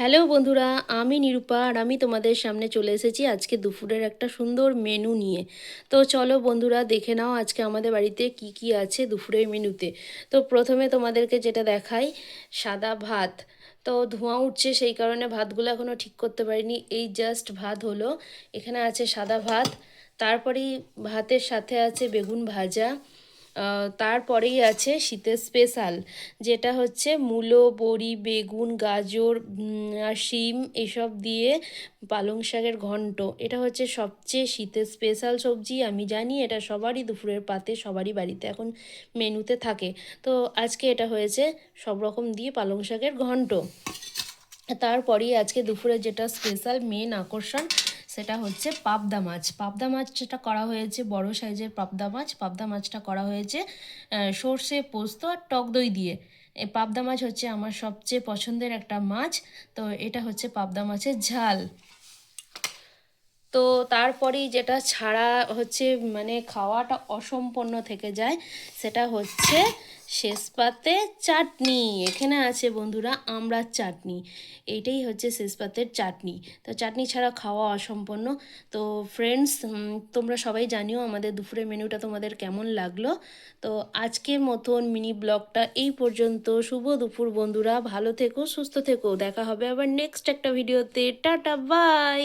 Hello বন্ধুরা, আমি নিরূপা আর আমি তোমাদের সামনে চলে এসেছি আজকে দুপুরের একটা সুন্দর মেনু নিয়ে। তো চলো বন্ধুরা, দেখে নাও আজকে আমাদের বাড়িতে কি কি আছে দুপুরের মেনুতে। তো প্রথমে তোমাদেরকে যেটা দেখাই, সাদা ভাত। তো ধোঁয়া উঠছে, সেই কারণে ভাতগুলো এখনও ঠিক করতে পারিনি। এই জাস্ট ভাত হলো। এখানে আছে সাদা ভাত। তারপরেই ভাতের সাথে আছে বেগুন ভাজা। তারপরেই আছে শীতের স্পেশাল যেটা হচ্ছে মূলো, বড়ি, বেগুন, গাজর আর শিম, এসব দিয়ে পালং শাকের ঘন্ট। এটা হচ্ছে সবচেয়ে শীতের স্পেশাল সবজি, আমি জানি এটা সবারই, দুপুরের পাতে সবারই বাড়িতে এখন মেনুতে থাকে। তো আজকে এটা হয়েছে সব রকম দিয়ে পালং শাকের ঘন্ট। তারপরেই আজকে দুপুরে যেটা স্পেশাল মেন আকর্ষণ সেটা হচ্ছে পাবদা মাছ। পাবদা মাছটা করা হয়েছে বড় সাইজের পাবদা মাছ। পাবদা মাছটা করা হয়েছে সর্ষে, পোস্ত আর টক দই দিয়ে। এই পাবদা মাছ হচ্ছে আমার সবচেয়ে পছন্দের একটা মাছ। তো এটা হচ্ছে পাবদা মাছের ঝাল। তো তারপরেই যেটা ছাড়া হচ্ছে মানে খাওয়াটা অসম্পন্ন থেকে যায়, সেটা হচ্ছে শেষ পাতে চাটনি। এখানে আছে বন্ধুরা আমড়ার চাটনি। এইটাই হচ্ছে শেষ পাতের চাটনি। তো চাটনি ছাড়া খাওয়া অসম্পন্ন তো ফ্রেন্ডস তোমরা সবাই জানিও আমাদের দুপুরের মেনুটা তোমাদের কেমন লাগল। তো আজকের মতন মিনি ব্লগটা এই পর্যন্ত। শুভ দুপুর বন্ধুরা। ভালো থেকো, সুস্থ থেকো। দেখা হবে আবার নেক্সট একটা ভিডিওতে টাটা বাই